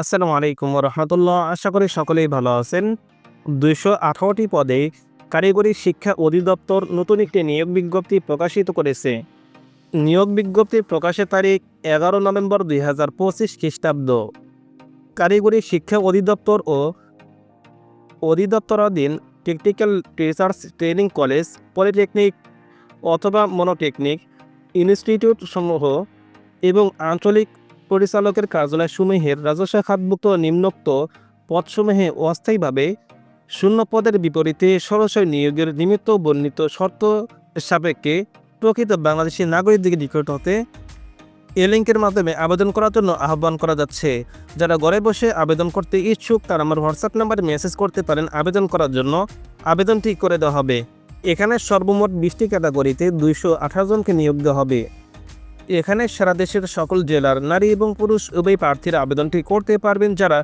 আসসালামু আলাইকুম রহমতুল্লাহ আশা করি সকলেই ভালো আছেন। দুইশো আঠারোটি পদে কারিগরি শিক্ষা অধিদপ্তর নতুন একটি নিয়োগ বিজ্ঞপ্তি প্রকাশিত করেছে। নিয়োগ বিজ্ঞপ্তি প্রকাশের তারিখ এগারো নভেম্বর দুই হাজার পঁচিশ খ্রিস্টাব্দ। কারিগরি শিক্ষা অধিদপ্তর ও অধিদপ্তরাধীন technical teachers training college, polytechnic অথবা মনোটেকনিক ইনস্টিটিউট সমূহ এবং আঞ্চলিক পরিচালকের কার্যালয় সমূহের রাজস্ব খাতভুক্ত নিম্নোক্ত পদসমূহে অস্থায়ীভাবে শূন্য পদের বিপরীতে সরাসরি নিয়োগের নিমিত্ত বর্ণিত শর্ত সাপেক্ষে প্রকৃত বাংলাদেশি নাগরিকদের নিকট হতে এ লিঙ্কের মাধ্যমে আবেদন করার জন্য আহ্বান করা যাচ্ছে। যারা ঘরে বসে আবেদন করতে ইচ্ছুক, তারা আমার হোয়াটসঅ্যাপ নাম্বারে মেসেজ করতে পারেন আবেদন করার জন্য। আবেদনটি করে দেওয়া হবে। এখানে সর্বমোট বিশটি ক্যাটাগরিতে দুইশো আঠারো জনকে নিয়োগ দেওয়া হবে। এখানে সারা দেশের সকল জেলার নারী এবং পুরুষ উভয় প্রার্থীরা আবেদনটি করতে পারবেন যারা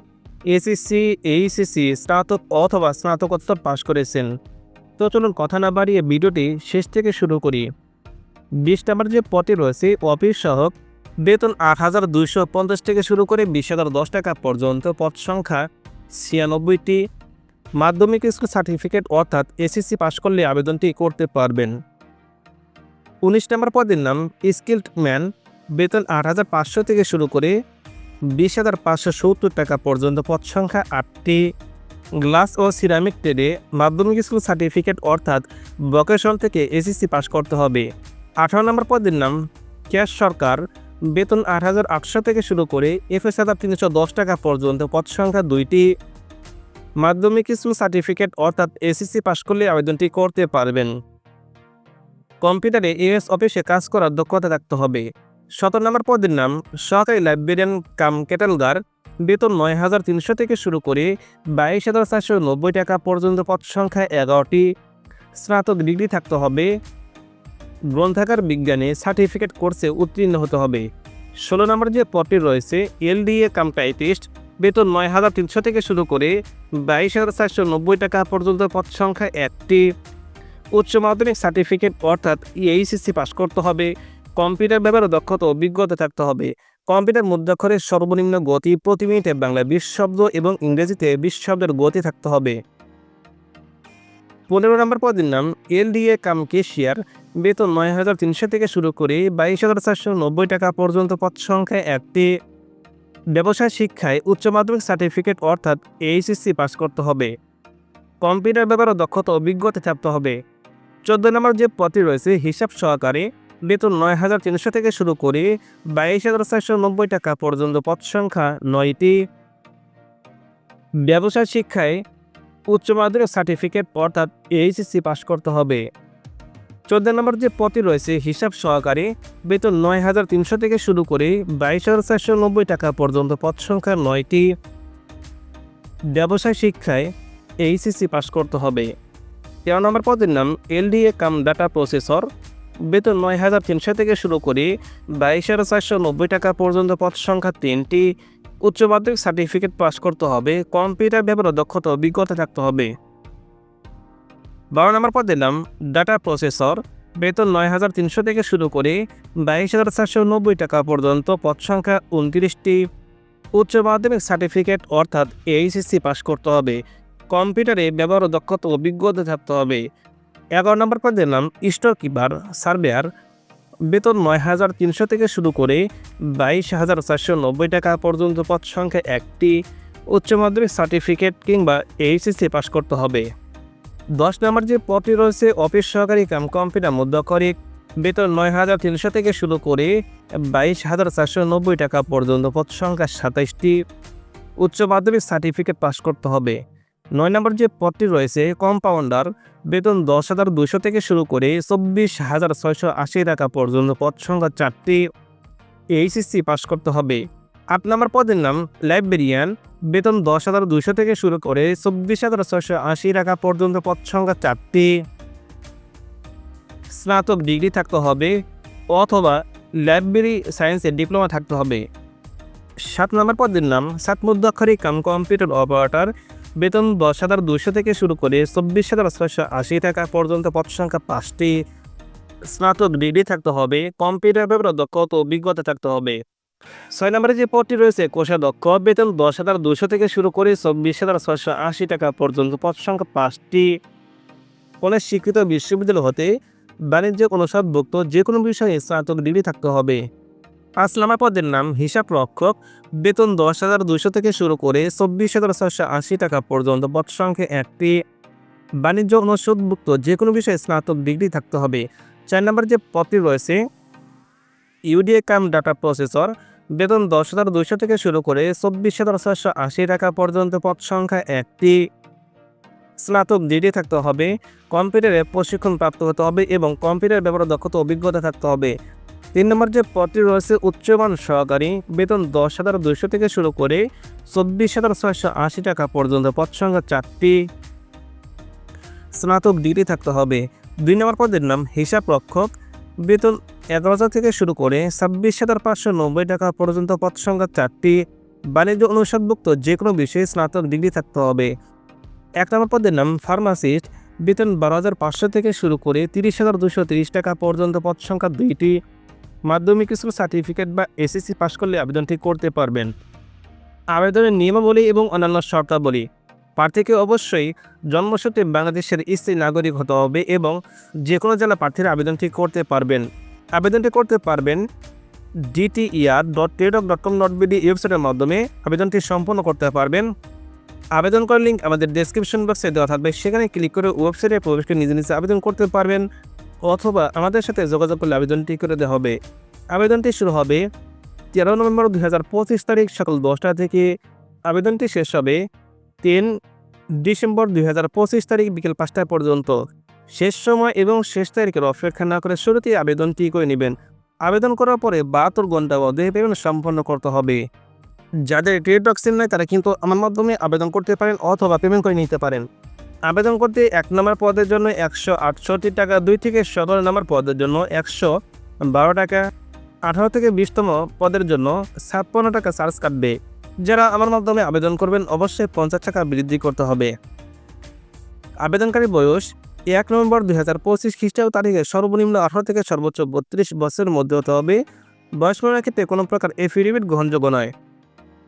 এসএসসি এইচএসসি স্নাতক অথবা স্নাতকোত্তর পাশ করেছেন। তো চলুন কথা না বাড়িয়ে ভিডিওটি শেষ থেকে শুরু করি। বিশ নাম্বার যে পদে রয়েছে, অফিস সহক বেতন আট হাজার দুইশো পঞ্চাশ থেকে শুরু করে বিশ হাজার দশ টাকা পর্যন্ত পদ সংখ্যা ছিয়ানব্বইটি। মাধ্যমিক স্কুল সার্টিফিকেট অর্থাৎ এসএসসি পাশ করলে আবেদনটি করতে পারবেন। উনিশ নম্বর পদের নাম স্কিল্ড ম্যান। বেতন আট হাজার পাঁচশো থেকে শুরু করে বিশ হাজার পাঁচশো সত্তর টাকা পর্যন্ত পদ সংখ্যা আটটি। গ্লাস ও সিরামিক ট্রেডে মাধ্যমিক স্কুল সার্টিফিকেট অর্থাৎ ভোকেশন থেকে এসএসসি পাশ করতে হবে। আঠারো নম্বর পদের নাম ক্যাশ সরকার। বেতন আট হাজার আটশো থেকে শুরু করে এফএস হাজার তিনশো দশ টাকা পর্যন্ত পদ সংখ্যা দুইটি। মাধ্যমিক স্কুল সার্টিফিকেট অর্থাৎ এসএসসি পাশ করলে আবেদনটি করতে পারবেন। কম্পিউটারে ইউএস অফিসে কাজ করার দক্ষতা থাকতে হবে। সতেরো নম্বর পদের নাম সহকারী লাইব্রেরিয়ান কাম ক্যাটালগার বেতন নয় হাজার তিনশো থেকে শুরু করে বাইশ হাজার চারশো নব্বই টাকা পর্যন্ত পদ সংখ্যা এগারোটি। স্নাতক ডিগ্রি থাকতে হবে। গ্রন্থাগার বিজ্ঞানে সার্টিফিকেট কোর্সে উত্তীর্ণ হতে হবে। ষোলো নম্বর যে পদটি রয়েছে, এলডিএ কাম টাইপিস্ট, বেতন নয় হাজার তিনশো থেকে শুরু করে বাইশ হাজার চারশো নব্বই টাকা পর্যন্ত পদ সংখ্যা একটি। উচ্চ মাধ্যমিক সার্টিফিকেট অর্থাৎ এইচএসসি পাস করতে হবে, কম্পিউটার ব্যাপারে দক্ষতা অভিজ্ঞতা থাকতে হবে। কম্পিউটার মুদ্রাক্ষরের সর্বনিম্ন গতি প্রতি মিনিটে বাংলা বিশ শব্দ এবং ইংরেজিতে বিশ শব্দের গতি থাকতে হবে। পনেরো নম্বর পদের নাম এলডিএ কাম কেশিয়ার বেতন নয় হাজার তিনশো থেকে শুরু করে বাইশ হাজার চারশো নব্বই টাকা পর্যন্ত পদ সংখ্যায় একটি। ব্যবসায় শিক্ষায় উচ্চ মাধ্যমিক সার্টিফিকেট অর্থাৎ এইচএসসি পাস করতে হবে। কম্পিউটার ব্যাপারে দক্ষতা অভিজ্ঞতা থাকতে হবে। চোদ্দ নম্বর যে পদটি রয়েছে, হিসাব সহকারে বেতন নয় হাজার তিনশো থেকে শুরু করে বাইশ হাজার চারশো নব্বই টাকা পর্যন্ত পদ সংখ্যা নয়টি। ব্যবসায় শিক্ষায় উচ্চ মাধ্যমিক সার্টিফিকেট অর্থাৎ এইচএসসি পাস করতে হবে। চোদ্দ নম্বর যে পদটি রয়েছে, হিসাব সহকারে বেতন নয় হাজার তিনশো থেকে শুরু করে বাইশ হাজার চারশো নব্বই টাকা পর্যন্ত পদ সংখ্যা নয়টি। ব্যবসায় শিক্ষায় এইচএসসি পাস করতে হবে। তেরো নম্বর পদের নাম এলডিএ কাম ডাটা প্রসেসর। বেতন নয় হাজার তিনশো থেকে শুরু করে বাইশ হাজার চারশো নব্বই টাকা পর্যন্ত পদ সংখ্যা তিনটি। উচ্চ মাধ্যমিক সার্টিফিকেট পাস করতে হবে, কম্পিউটার ব্যাপারে দক্ষতা অভিজ্ঞতা থাকতে হবে। বারো নম্বর পদের নাম ডাটা প্রসেসর। বেতন নয় হাজার তিনশো থেকে শুরু করে বাইশ হাজার চারশো নব্বই টাকা পর্যন্ত পদ সংখ্যা উনত্রিশটি। উচ্চ মাধ্যমিক সার্টিফিকেট অর্থাৎ এইচএসসি পাস করতে হবে কম্পিউটারে ব্যবহার দক্ষতা অভিজ্ঞতা থাকতে হবে। এগারো নম্বর পদের নাম স্টোর কিপার, সার্ভেয়ার। বেতন নয় হাজার তিনশো থেকে শুরু করে বাইশ হাজার চারশো নব্বই টাকা পর্যন্ত পদ সংখ্যা একটি। উচ্চ মাধ্যমিক সার্টিফিকেট কিংবা এইচএসসি পাস করতে হবে। দশ নম্বর যে পদটি রয়েছে, অফিস সহকারী কাম কম্পিউটার মুদ্রাক্ষরিক। বেতন নয় হাজার তিনশো থেকে শুরু করে বাইশ হাজার চারশো নব্বই টাকা পর্যন্ত পদ সংখ্যা সাতাইশটি। উচ্চ মাধ্যমিক সার্টিফিকেট পাস করতে হবে। নয় নম্বর যে পদটি রয়েছে কম্পাউন্ডার বেতন দশ হাজার দুশো থেকে শুরু করে চব্বিশ হাজার ছয়শো আশি টাকা পর্যন্ত পদ সংখ্যা চারটি এইচএসসি পাস করতে হবে। আট নম্বর পদের নাম লাইব্রেরিয়ান বেতন দশ হাজার দুশো থেকে শুরু করে চব্বিশ হাজার ছয়শো আশি টাকা পর্যন্ত পদ সংখ্যা চারটি। স্নাতক ডিগ্রি থাকতে হবে অথবা লাইব্রেরি সায়েন্সের ডিপ্লোমা থাকতে হবে। সাত নম্বর পদের নাম সাত মুদ্রাক্ষরিক কাম কম্পিউটার অপারেটর বেতন দশ হাজার দুশো থেকে শুরু করে চব্বিশ হাজার ছয়শো আশি টাকা পর্যন্ত পদ সংখ্যা পাঁচটি। স্নাতক ডিগ্রি থাকতে হবে, কম্পিউটার ব্যাপারে দক্ষতা অভিজ্ঞতা থাকতে হবে। ছয় নম্বরে যে পদটি রয়েছে, কোষাধ্যক্ষ, বেতন দশ হাজার দুশো থেকে শুরু করে চব্বিশ হাজার ছয়শো আশি টাকা পর্যন্ত পদ সংখ্যা পাঁচটি। কোনো স্বীকৃত বিশ্ববিদ্যালয় হতে বাণিজ্য অনুষদভুক্ত যে কোনো বিষয়ে স্নাতক ডিগ্রি থাকতে হবে। নম্বর পদের নাম, হিসাব রক্ষক, বেতন দশ হাজার দুশো থেকে শুরু করে চব্বিশ হাজার ছয়শো আশি টাকা পর্যন্ত, পদ সংখ্যা একটি। বাণিজ্য অনুষদভুক্ত যে কোনো বিষয়ে স্নাতক ডিগ্রি থাকতে হবে। চার নম্বর যে পদটি রয়েছে ইউডিএ কাম ডাটা প্রসেসর, বেতন দশ হাজার দুইশো থেকে শুরু করে চব্বিশ হাজার ছয়শো আশি টাকা পর্যন্ত, পদ সংখ্যা একটি। স্নাতক ডিগ্রি থাকতে হবে, কম্পিউটারে প্রশিক্ষণ প্রাপ্ত হতে হবে এবং কম্পিউটার ব্যবহার দক্ষতা অভিজ্ঞতা থাকতে হবে। তিন নম্বর যে পদটি রয়েছে উচ্চমান সহকারী, বেতন দশ হাজার দুইশো থেকে শুরু করে চব্বিশ হাজার ছয়শো আশি টাকা পর্যন্ত পদ সংখ্যা চারটি। স্নাতক ডিগ্রি থাকতে হবে। দুই নম্বর পদের নাম হিসাব রক্ষক। বেতন এগারো হাজার থেকে শুরু করে ছাব্বিশ হাজার পাঁচশো নব্বই টাকা পর্যন্ত পদ সংখ্যা চারটি। বাণিজ্য অনুষদভুক্ত যে কোনো বিষয়ে স্নাতক ডিগ্রি থাকতে হবে। এক নম্বর পদের নাম ফার্মাসিস্ট। বেতন বারো হাজার পাঁচশো থেকে শুরু করে তিরিশ হাজার দুশো তিরিশ টাকা পর্যন্ত পদ সংখ্যা দুইটি। মাধ্যমিক স্কুল সার্টিফিকেট বা এসএসসি পাশ করলে আবেদনটি করতে পারবেন। আবেদনের নিয়মাবলী এবং অন্যান্য শর্তাবলী। প্রার্থীকে অবশ্যই জন্মসূত্রে বাংলাদেশের স্থায়ী নাগরিক হতে হবে এবং যে কোনো জেলা প্রার্থীরা আবেদনটি করতে পারবেন। আবেদনটি করতে পারবেন DTER dot tedc dot com dot BD ওয়েবসাইটের মাধ্যমে আবেদনটি সম্পন্ন করতে পারবেন। আবেদন করার লিঙ্ক আমাদের ডেসক্রিপশন বক্সে দেওয়া থাকবে। সেখানে ক্লিক করে ওয়েবসাইটে প্রবেশ করে নিজে নিজে আবেদন করতে পারবেন। অথবা আমাদের সাথে যোগাযোগ করলে আবেদনটি করে দেওয়া হবে। আবেদনটি শুরু হবে তেরো নভেম্বর দুই হাজার পঁচিশ তারিখ সকাল দশটা থেকে। আবেদনটি শেষ হবে তিন ডিসেম্বর দুই হাজার পঁচিশ তারিখ বিকেল পাঁচটা পর্যন্ত। শেষ সময় এবং শেষ তারিখের অপেক্ষা না করে শুরুতেই আবেদনটি করে নেবেন। আবেদন করার পরে বাহাত্তর ঘণ্টা মধ্যে পেমেন্ট সম্পন্ন করতে হবে। যাদের ট্রেড টক্সিন নাই তারা কিন্তু আমার মাধ্যমে আবেদন করতে পারেন অথবা পেমেন্ট করে নিতে পারেন। আবেদন করতে এক নম্বর পদের জন্য একশো আটষট্টি টাকা, দুই থেকে সতেরো নম্বর পদের জন্য একশো বারো টাকা, আঠারো থেকে বিশতম পদের জন্য ছাপ্পান্ন টাকা চার্জ কাটবে। যারা আমার মাধ্যমে আবেদন করবেন, অবশ্যই পঞ্চাশ টাকা বৃদ্ধি করতে হবে। আবেদনকারী বয়স এক নভেম্বর দুই হাজার পঁচিশ খ্রিস্টাব্দ তারিখে সর্বনিম্ন আঠারো থেকে সর্বোচ্চ বত্রিশ বছরের মধ্যে হতে হবে। বয়স ক্ষেত্রে কোনো প্রকার এফিডেভিট গ্রহণযোগ্য নয়।